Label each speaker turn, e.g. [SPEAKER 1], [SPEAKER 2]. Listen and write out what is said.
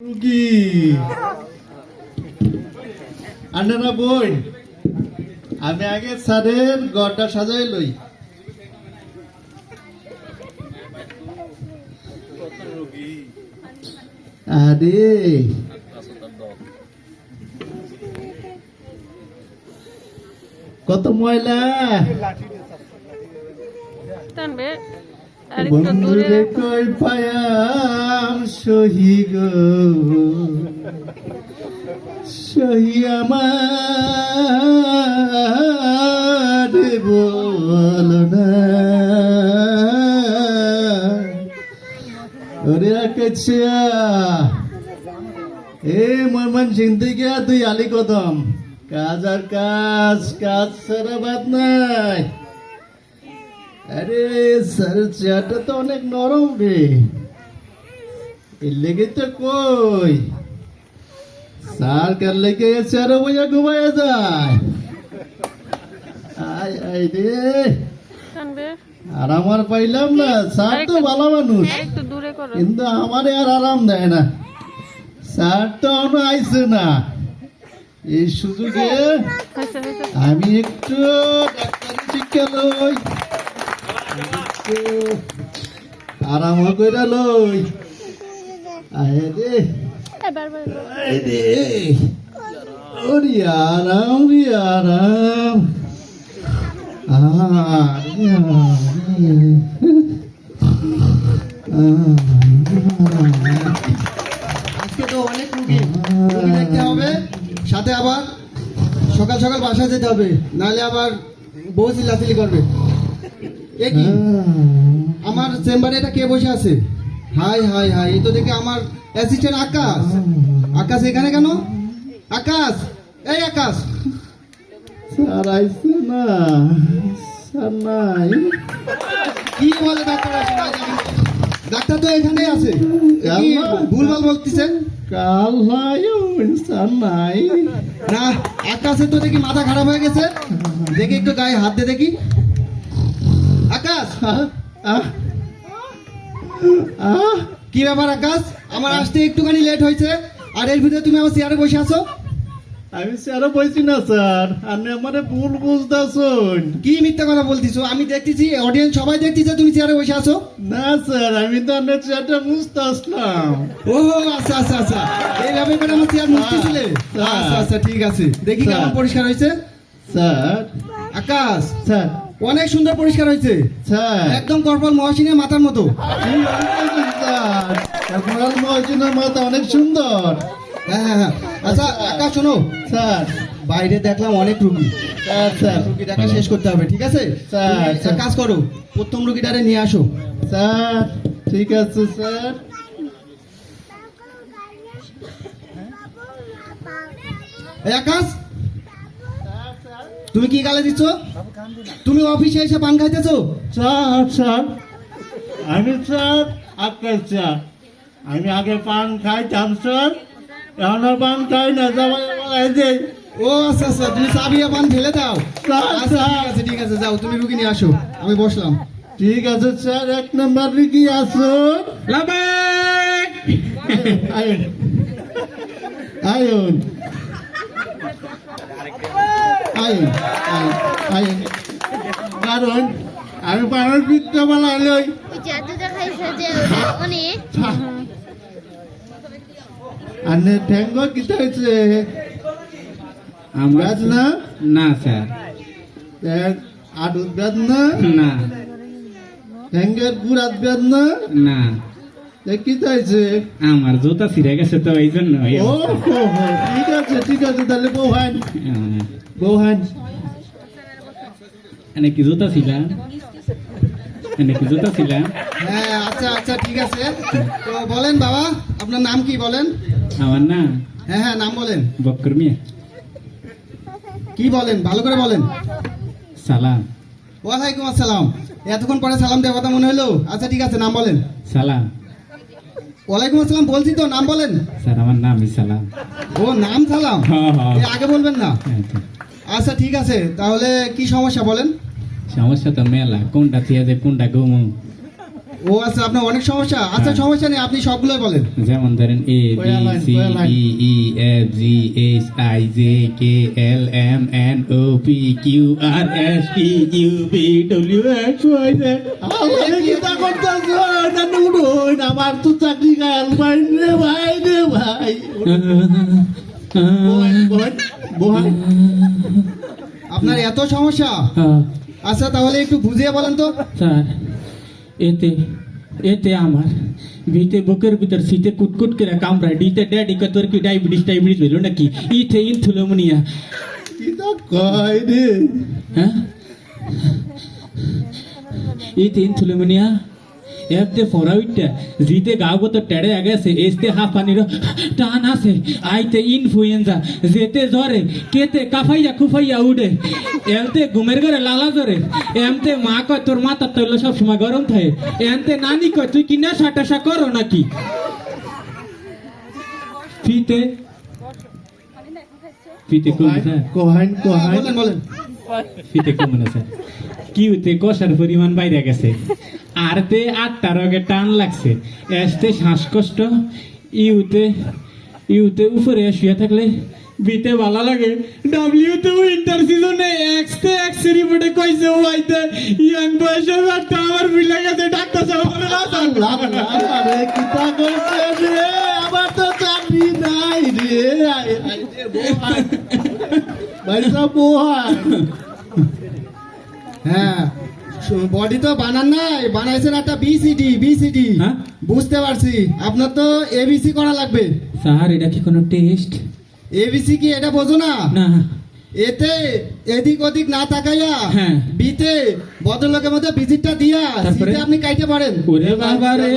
[SPEAKER 1] রুগী আন্না না বই আমি আগে স্যারের গড়টা সাজাই লই। আরে। কত ময়লা? বন্ধুরে। কই পায়াম সহি গো সহি আমার বল না। ওরে আকাছিয়া এ মরমান চিনতে গিয়া তুই আলি কদম। কাজ আর কাজ কাজ সারা বাদ নাই। আরে স্যার চেয়ারটা তো অনেক নরম রে। এর লেগে তো কই? স্যার কার লেগে চেয়ারে বইয়া ঘুমাইয়া যায়? আয় আয় রে। আর আমার পাইলাম না স্যার তো ভালো মানুষ। কিন্তু আমারে আর আরাম দেয় না। স্যার তো এখনও আইছে না। এই সুযোগে আমি একটু ডাক্তারি শিক্ষা লই। আরাম করে লই। আয়। আয় ওরে আরাম রে আরাম আরে
[SPEAKER 2] আজকে তো অনেক রুগী। রুগী দেখতে হবে। সাথে আবার সকাল সকাল বাসায় যেতে হবে। নাহলে আবার বউ চিল্লাচিল্লি করবে। এ কি? আমার চেম্বারে এটা কে বসে আছে? হাই হাই হাই এই তো দেখে আমার অ্যাসিস্ট্যান্ট আকাশ। আকাশ এখানে কেন? আকাশ এই আকাশ।
[SPEAKER 1] স্যার না। স্যার নাই।
[SPEAKER 2] কি বলে ডাক্তার আসে? না ডাক্তার তো এখানেই আছে। ভুলভাল বলতেছে?
[SPEAKER 1] কাল স্যার নাই।
[SPEAKER 2] না আকাশের তো দেখি মাথা খারাপ হয়ে গেছে। দেখি একটু গায়ে হাত দে দেখি। আকাশ? কি ব্যাপার আকাশ? আমার আসতে একটুখানি লেট হয়েছে। আর এর ভিতরে তুমি আমার চেয়ারে বসে আছো?
[SPEAKER 1] আমি চেয়ারে বলছি না স্যার আপনি আমারে ভুল বুঝতেছুন
[SPEAKER 2] কি মিথ্যা কথা বলতেছো? আমি দেখতেছি অডিয়েন্স সবাই দেখতেছে তুমি চেয়ারে বসে আছো।
[SPEAKER 1] না স্যার আমি তো আপনার চেয়ারটা বুঝতে আসলাম
[SPEAKER 2] ও আচ্ছা আচ্ছা আচ্ছা। এইভাবে করে আমার চেয়ার মুছতেছিলে?
[SPEAKER 1] হ্যাঁ।
[SPEAKER 2] আচ্ছা আচ্ছা ঠিক আছে। দেখি। কেমন পরিষ্কার হয়েছে।
[SPEAKER 1] স্যার।
[SPEAKER 2] আকাশ।
[SPEAKER 1] স্যার।
[SPEAKER 2] অনেক সুন্দর পরিষ্কার হয়েছে।
[SPEAKER 1] স্যার।
[SPEAKER 2] একদম কর্পল মহাসিনের মাথার মতো।
[SPEAKER 1] মাথা অনেক সুন্দর।
[SPEAKER 2] হ্যাঁ হ্যাঁ হ্যাঁ। আচ্ছা আকাশ শোনো।
[SPEAKER 1] স্যার।
[SPEAKER 2] বাইরে দেখলাম অনেক রুগী।
[SPEAKER 1] Sir sir.
[SPEAKER 2] রুগী দেখা শেষ করতে হবে ঠিক আছে?
[SPEAKER 1] স্যার।
[SPEAKER 2] কাজ করো প্রথম রুগীটারে নিয়ে আসো।
[SPEAKER 1] স্যার ঠিক আছে স্যার।
[SPEAKER 2] আকাশ তুমি কি গালে দিচ্ছ? তুমি অফিসে এসে পান খাইতেছো?
[SPEAKER 1] Sir sir. আমি স্যার আকাশ স্যার। আমি আগে পান খাইতাম স্যার। এখন পান খাই না সবাই বলাই
[SPEAKER 2] ও আচ্ছা আচ্ছা তুমি চাবিয়ে পান ফেলে দাও। আচ্ছা ঠিক আছে ঠিক আছে যাও তুমি রুগী নিয়ে আসো। আমি বসলাম।
[SPEAKER 1] ঠিক আছে স্যার এক নম্বর কি আসুন আয়ন আয়ন আয়ন আয়ন কারণ আমি পানের পিঠটা বানাই লই আনে ঠ্যাঙ্গ কিতা হয়েছে?
[SPEAKER 3] আমার
[SPEAKER 1] না?
[SPEAKER 3] না স্যার।
[SPEAKER 1] আডুর ব্যাজ না?
[SPEAKER 3] না।
[SPEAKER 1] ঠ্যাঙ্গের গুড়াত ব্যাজ না?
[SPEAKER 3] না। আমার জুতা ছিঁড়ে গেছে তো এই জন্য
[SPEAKER 1] ঠিক আছে ঠিক আছে তাহলে বৌহান বৌহান
[SPEAKER 3] এনে কি জুতা ছিলাম এনে কি জুতা ছিলাম
[SPEAKER 2] হ্যাঁ আচ্ছা আচ্ছা ঠিক আছে। তো বলেন বাবা আপনার নাম কি বলেন?
[SPEAKER 3] আমার না।
[SPEAKER 2] হ্যাঁ হ্যাঁ নাম বলেন।
[SPEAKER 3] বক্কর মিয়া।
[SPEAKER 2] কি বলেন ভালো করে বলেন।
[SPEAKER 3] সালাম।
[SPEAKER 2] ওয়ালাইকুম আসসালাম। এতক্ষণ পরে সালাম দেওয়ার কথা মনে হলো? আচ্ছা ঠিক আছে নাম বলেন।
[SPEAKER 3] সালাম।
[SPEAKER 2] ওয়ালাইকুম আসসালাম বলছি তো নাম বলেন।
[SPEAKER 3] স্যার আমার সালাম
[SPEAKER 2] ও নাম সালাম?
[SPEAKER 3] হ্যাঁ, হ্যাঁ।
[SPEAKER 2] আগে বলবেন না?
[SPEAKER 3] হ্যাঁ,
[SPEAKER 2] আচ্ছা ঠিক আছে তাহলে কি সমস্যা বলেন?
[SPEAKER 3] সমস্যা তো মেলা কোনটা থিয়া যে কোনটা ঘুমু?
[SPEAKER 2] ও আচ্ছা আপনার অনেক সমস্যা। আচ্ছা। সমস্যা নেই আপনি সবগুলোই বলেন।
[SPEAKER 3] যেমন ধরেন A B C D E F G H I J K L M N O P Q R S T U V W X Y Z
[SPEAKER 1] করতেছ না নুডুন আমার তো চাকরি গাল ভাই রে ভাই। রে ভাই
[SPEAKER 2] আপনার এত সমস্যা? আচ্ছা তাহলে একটু বুঝিয়ে বলেন তো।
[SPEAKER 3] স্যার এতে এতে আমার ভিতে বুকের ভিতর শীতে কুটকুট করে কামড়ায় ডিতে ড্যাডি কে কি ডায়াবেটিস ডায়াবেটিস হইল নাকি? ইতে ইনথুলোমনিয়া
[SPEAKER 1] কিতা কয় রে?
[SPEAKER 3] হ্যাঁ? ইতে ইনথুলোমনিয়া এতে ফোরা জিতে গাও তো টেড়ে গেছে এসতে হাফ পানির টান আছে আইতে ইনফ্লুয়েঞ্জা যেতে জ্বরে কেতে কাফাইয়া খুফাইয়া উড়ে এমতে ঘুমের ঘরে লালা জ্বরে এমতে মা কয় তোর মাথা তৈল সব সময় গরম থাকে এমতে নানি কয় তুই কি নেশা টেশা করো নাকি ফিতে ফিতে
[SPEAKER 2] বলেন বলেন
[SPEAKER 3] ফিতে কমে না স্যার কিউতে কষার পরিমাণ বাইরে গেছে আর তে আটটা রগে টান লাগছে। এসতে শ্বাসকষ্ট, ইউতে ইউতে উপরে শুয়ে থাকলে বিতে ভালো লাগে। ডাব্লিউ তে উইন্টার সিজনে এক্স তে এক্স রিপোর্টে কইছে ওয়াইতে ইয়াং বয়সে একটা আমার বিলে গেছে, ডাক্তার সাহেব বলে, না
[SPEAKER 1] লাভ আরে কিতা করছে রে, আমার তো চাকরি নাই রে। ভাইসা বহান
[SPEAKER 2] হ্যাঁ। বডি তো বানান নাই বানাইছেন একটা বিসিডি বিসিডি
[SPEAKER 3] হ্যাঁ?
[SPEAKER 2] বুঝতে পারছি আপনার তো এবিসি করা লাগবে
[SPEAKER 3] স্যার এটা কি কোনো টেস্ট
[SPEAKER 2] এবিসি কি এটা বোঝো না
[SPEAKER 3] না
[SPEAKER 2] এতে এদিক ওদিক না তাকাইয়া
[SPEAKER 3] হ্যাঁ।
[SPEAKER 2] বিতে ভদ্রলোকের মধ্যে ভিজিটটা দিয়া আপনি কাইতে পারেন
[SPEAKER 3] ওরে বাবা রে